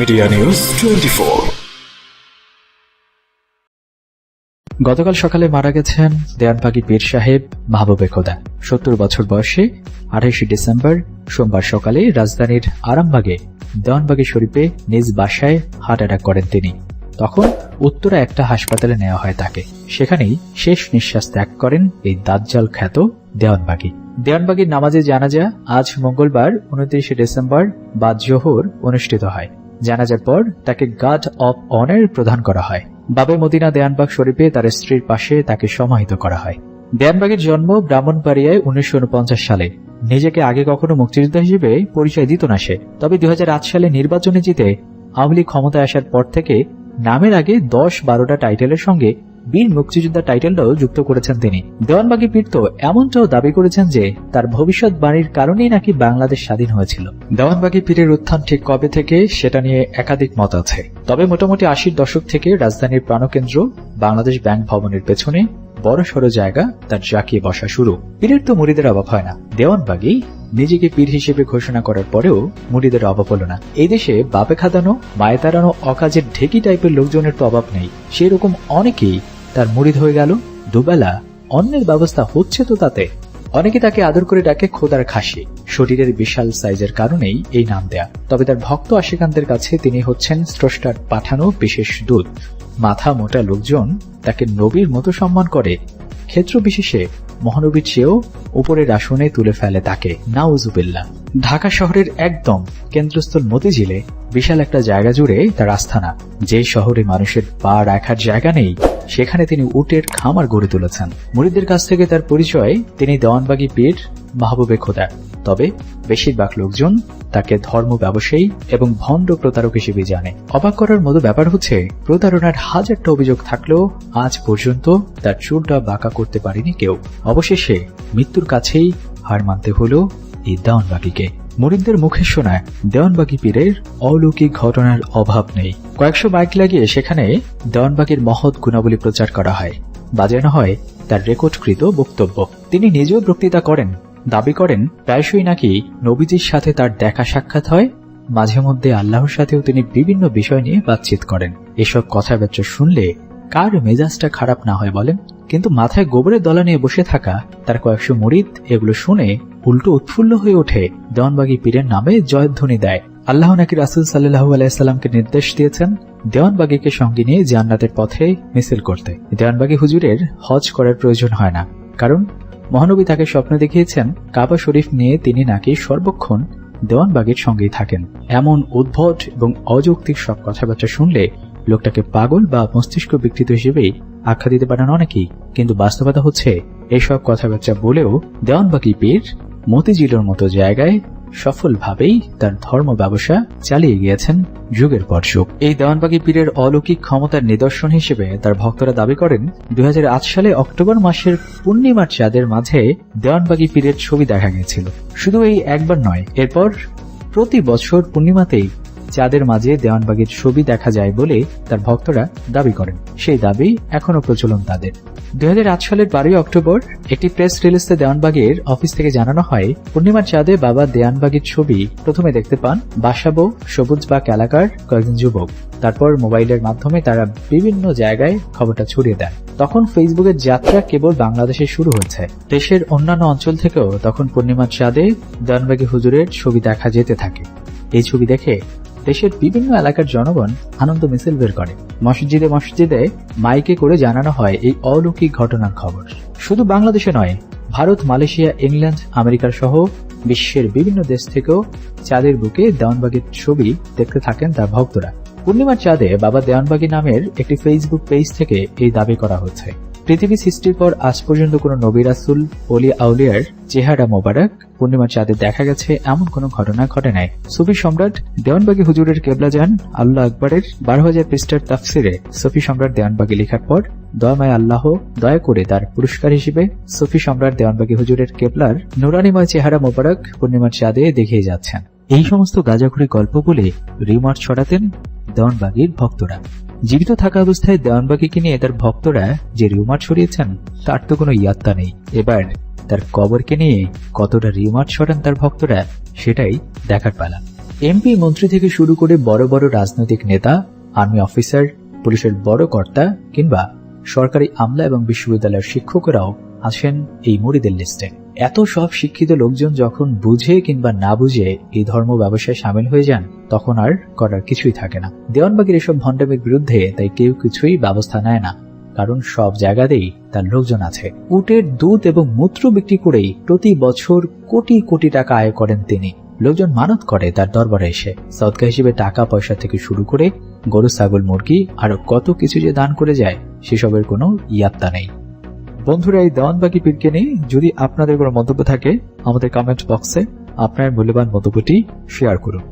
Media news twenty গতকাল সকালে মারা গেছেন দেয়ানবাগি পীর সাহেব মাহবুবে খোদা। সত্তর বছর বয়সে আঠাশে ডিসেম্বর সোমবার সকালে রাজধানীর আরামবাগে দেওয়ানবাগি শরীফে নিজ বাসায় হার্ট অ্যাটাক করেন তিনি। তখন উত্তরা একটা হাসপাতালে নেওয়া হয় তাকে। সেখানেই শেষ নিঃশ্বাস ত্যাগ করেন এই দাজ্জাল খ্যাত দেওয়ানবাগি দেওয়ানবাগির নামাজে জানাজা আজ মঙ্গলবার, উনত্রিশে ডিসেম্বর বাদ জোহর অনুষ্ঠিত হয়। জানাজার পর তাকে গার্ড অব অনার প্রদান করা হয়। বাবে মদিনা দেয়ানবাগ শরীফে তার স্ত্রীর পাশে তাকে সমাহিত করা হয়। দেয়ানবাগের জন্ম ব্রাহ্মণবাড়িয়ায় উনিশশো উনপঞ্চাশ সালে। নিজেকে আগে কখনো মুক্তিযোদ্ধা হিসেবে পরিচয় দিত না সে। তবে দু হাজার আট সালে নির্বাচনে জিতে আওয়ামী ক্ষমতায় আসার পর থেকে নামের আগে দশ বারোটা টাইটেলের সঙ্গে বীর মুক্তিযোদ্ধা টাইটেলটাও যুক্ত করেছেন তিনি। দেওয়ানবাগি পীর তো এমনটাও দাবি করেছেন যে, তার ভবিষ্যৎ বাণীর কারণেই নাকি বাংলাদেশ স্বাধীন হয়েছিল। দেওয়ানবাগি পীরের উত্থান ঠিক কবে থেকে, সেটা নিয়ে একাধিক মত আছে। তবে মোটামুটি আশির দশক থেকে রাজধানীর প্রাণকেন্দ্র, বাংলাদেশ ব্যাংক ভবনের পেছনে বড় সড় জায়গা, তার জাকিয়ে বসা শুরু। পীরের তো মুড়িদের অভাব হয় না। দেওয়ানবাগি নিজেকে পীর হিসেবে ঘোষণা করার পরেও মুড়িদের অভাব হলো না। এই দেশে বাপে খাদানো, মায়ে তাড়ানো, অকাজের ঢেকি টাইপের লোকজনের তো অভাব নেই। সেরকম অনেকেই তার মুড়িদ হয়ে গেল। দুবেলা অন্যের ব্যবস্থা হচ্ছে তো তাতে। অনেকে তাকে আদর করে ডাকে খোদার খাসি। শরীরের বিশাল সাইজের কারণেই এই নাম দেয়া। তবে তার ভক্ত আশিকান্তের কাছে তিনি হচ্ছেন স্রষ্টার পাঠানো বিশেষ দূত। মাথা মোটা লোকজন তাকে নবীর মতো সম্মান করে। ক্ষেত্র বিশেষে মহানবীর চেয়েও উপরের আসনে তুলে ফেলে তাকে। নাউজুবিল্লা ঢাকা শহরের একদম কেন্দ্রস্থল মতিঝিলে বিশাল একটা জায়গা জুড়ে তার আস্থানা। যে শহরে মানুষের পা রাখার জায়গা নেই সেখানে তিনি উটের খামার গড়ে তুলেছেন। মুরিদদের কাছ থেকে তার পরিচয় তিনি দেওয়ানবাগি পীর মাহবুবে খোদা। তবে বেশিরভাগ লোকজন তাকে ধর্ম ব্যবসায়ী এবং ভণ্ড প্রতারক হিসেবে জানে। অবাক করার মতো ব্যাপার হচ্ছে, প্রতারণার হাজারটা অভিযোগ থাকলেও আজ পর্যন্ত তার চুলটা বাঁকা করতে পারেনি কেউ। অবশেষে মৃত্যুর কাছেই হার মানতে হলো এই দেওয়ানবাগিকে। মরিদদের মুখে শোনায়, দেওয়ানবাগি পীরের অলৌকিক ঘটনার অভাব নেই। কয়েকশো বাইক লাগিয়ে সেখানে দেওয়ানবাগির মহৎ গুণাবলী প্রচার করা হয়। বাজানো হয় তার রেকর্ডকৃত বক্তব্য। তিনি নিজেও বক্তৃতা করেন, দাবি করেন, প্রায়শই নাকি নবীজির সাথে তার দেখা সাক্ষাৎ হয়। মাঝে মধ্যে আল্লাহর সাথেও তিনি বিভিন্ন বিষয় নিয়ে বাতচিত করেন। এসব কথাবার্তা শুনলে কার মেজাজটা খারাপ না হয় বলেন? কিন্তু মাথায় গোবরের দলা নিয়ে বসে থাকা, তার কয়েকশো মরিদ, এগুলো শুনে উল্টো উৎফুল্ল হয়ে ওঠে। দেওয়ানবাগি পীরের নামে জয়ধ্বনি দেয়। আল্লাহ নাকি রাসুল সাল্লাহু আলাইসাল্লামকে নির্দেশ দিয়েছেন? দেওয়ানবাগিকে সঙ্গে নিয়ে জান্নাতের পথে মিছিল করতে। দেওয়ানবাগি হুজুরের হজ করার প্রয়োজন হয় না। কারণ, মহানবী তাকে স্বপ্ন দেখিয়েছেন, কাবা শরীফ নিয়ে তিনি নাকি সর্বক্ষণ দেওয়ানবাগের সঙ্গেই থাকেন। এমন উদ্ভট এবং অযৌক্তিক সব কথাবার্তা শুনলে লোকটাকে পাগল বা মস্তিষ্ক বিকৃত হিসেবেই আখ্যা দিতে পারেন অনেকেই, কিন্তু বাস্তবতা হচ্ছে, এসব কথাবার্তা বলেও দেওয়ানবাগি পীর মতিঝিলের মতো জায়গায় সফলভাবেই তার ধর্ম ব্যবসা চালিয়ে গিয়েছেন যুগের পর যুগ। এই দেওয়ানবাগি পীরের অলৌকিক ক্ষমতার নিদর্শন হিসেবে তার ভক্তরা দাবি করেন, দুই হাজার আট সালে অক্টোবর মাসের পূর্ণিমার চাঁদের মাঝে দেওয়ানবাগি পীরের ছবি দেখা গেছিল শুধু এই একবার নয়, এরপর প্রতি বছর পূর্ণিমাতেই চাঁদের মাঝে দেওয়ানবাগির ছবি দেখা যায় বলে তার ভক্তরা দাবি করেন। সেই দাবি এখনও প্রচলন তাদের। দুই হাজার আট সালের বারোই অক্টোবর একটি প্রেস রিলিজে দেওয়ানবাগের অফিস থেকে জানানো হয়, পূর্ণিমার চাঁদে বাবা দেওয়ানবাগির ছবি প্রথমে দেখতে পান বাসাবো সবুজবাগ এলাকার কয়েকজন যুবক। তারপর মোবাইলের মাধ্যমে তারা বিভিন্ন জায়গায় খবরটা ছড়িয়ে দেন। তখন ফেসবুকের যাত্রা কেবল বাংলাদেশে শুরু হয়েছে। দেশের অন্যান্য অঞ্চল থেকেও তখন পূর্ণিমার চাঁদে দেওয়ানবাগি হুজুরের ছবি দেখা যেতে থাকে। এই ছবি দেখে দেশের বিভিন্ন এলাকার জনগণ আনন্দ মিছিল বের করে। মসজিদে মসজিদে মাইকে করে জানানো হয় এই অলৌকিক ঘটনার খবর। শুধু বাংলাদেশে নয়, ভারত, মালয়েশিয়া, ইংল্যান্ড, আমেরিকার সহ বিশ্বের বিভিন্ন দেশ থেকেও চাঁদের বুকে দেওয়ানবাগের ছবি দেখতে থাকেন তার ভক্তরা। পূর্ণিমার চাঁদে বাবা দেওয়ানবাগি নামের একটি ফেসবুক পেজ থেকে এই দাবি করা হচ্ছে। পৃথিবী সৃষ্টির পর আজ পর্যন্ত কোনো নবী রাসুল অলি আউলিয়ার চেহারা মোবারক, পূর্ণিমার চাঁদে দেখা গেছে এমন কোনো ঘটনা ঘটে নাই। সুফি সম্রাট দেওয়ানবাগী হুজুরের কেবলা যান আল্লাহ আকবরের বারো হাজার পৃষ্ঠার তাফসিরে সুফি সম্রাট দেওয়ানবাগী লেখার পর দয়াময় আল্লাহ দয়া করে তার পুরস্কার হিসেবে সুফি সম্রাট দেওয়ানবাগী হুজুরের কেবলার নুরানিময় চেহারা মোবারক পূর্ণিমার চাঁদে দেখিয়ে যাচ্ছেন। এই সমস্ত গাজাখুরি গল্প বলে রিমার ছড়াতেন দেওয়ানবাগির ভক্তরা। জীবিত থাকা অবস্থায় দেওয়ানবাগিকে নিয়ে তার ভক্তরা যে রিউমার ছড়িয়েছেন তার তো কোনো ইয়াত্তা নেই। এবার তার কবরকে নিয়ে কতটা রিউমার ছড়ান তার ভক্তরা, সেটাই দেখার পালা। এমপি মন্ত্রী থেকে শুরু করে বড় বড় রাজনৈতিক নেতা, আর্মি অফিসার, পুলিশের বড় কর্তা কিংবা সরকারি আমলা এবং বিশ্ববিদ্যালয়ের শিক্ষকরাও আছেন এই মুড়িদের লিস্টে। এত সব শিক্ষিত লোকজন যখন বুঝে কিংবা না বুঝে এই ধর্ম ব্যবসায় সামিল হয়ে যান, তখন আর করার কিছুই থাকে না। দেওয়ানবাগের এসব ভণ্ডামের বিরুদ্ধে তাই কেউ কিছুই ব্যবস্থা নেয় না, কারণ সব জায়গাতেই তার লোকজন আছে। উটের দুধ এবং মূত্র বিক্রি করেই প্রতি বছর কোটি কোটি টাকা আয় করেন তিনি। লোকজন মানত করে তার দরবারে এসে। সদকা হিসেবে টাকা পয়সা থেকে শুরু করে গরু, ছাগল, মুরগি, আরও কত কিছু যে দান করে যায়, সেসবের কোনো ইয়াত্তা নেই। বন্ধুরা, এই দেওয়ানবাগি পীরকে নিয়ে যদি আপনাদের কোনো মন্তব্য থাকে, আমাদের কমেন্ট বক্সে আপনার মূল্যবান মন্তব্যটি শেয়ার করুন।